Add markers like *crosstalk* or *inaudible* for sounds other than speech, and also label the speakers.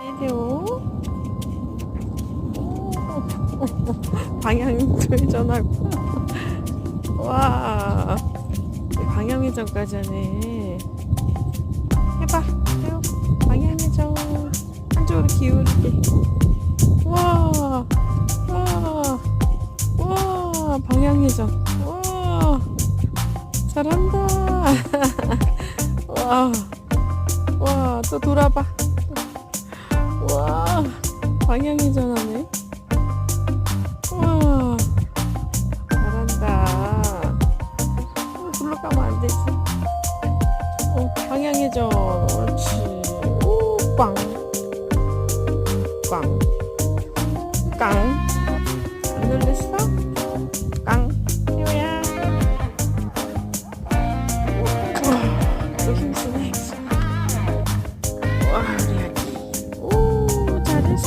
Speaker 1: 내려. 방향 회전하고. 와. 방향 회전까지 하네. 해봐. 해요. 방향 회전. 한쪽으로 기울게. 와. 와. 와. 방향 회전. 와. 잘한다. *laughs* 와. 와. 또 돌아봐. 와. 방향 회전하네. 와. 잘한다. 어, 굴러가면 안 되지. 어, 방향 회전. 옳지. 오, 꽝. 꽝. 깡.